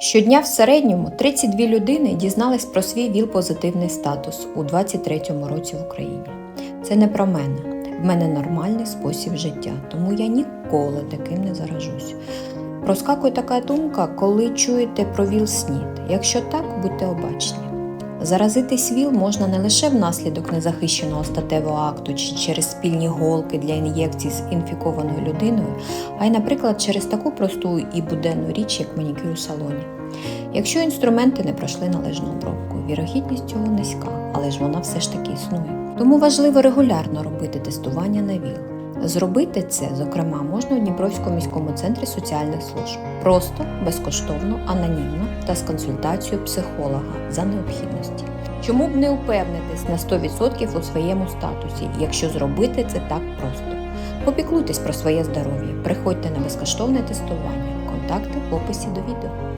Щодня в середньому 32 людини дізнались про свій ВІЛ-позитивний статус у 23-му році в Україні. Це не про мене. В мене нормальний спосіб життя, тому я ніколи таким не заражусь. Проскакує така думка, коли чуєте про ВІЛ-СНІД. Якщо так, будьте обачні. Заразитись ВІЛ можна не лише внаслідок незахищеного статевого акту чи через спільні голки для ін'єкцій з інфікованою людиною, а й, наприклад, через таку просту і буденну річ, як манікюр у салоні. Якщо інструменти не пройшли належну обробку, вірогідність цього низька, але ж вона все ж таки існує. Тому важливо регулярно робити тестування на ВІЛ. Зробити це, зокрема, можна у Дніпровському міському центрі соціальних служб просто, безкоштовно, анонімно та з консультацією психолога за необхідності. Чому б не упевнитись на 100% у своєму статусі, якщо зробити це так просто? Попіклуйтесь про своє здоров'я, приходьте на безкоштовне тестування. Контакти в описі до відео.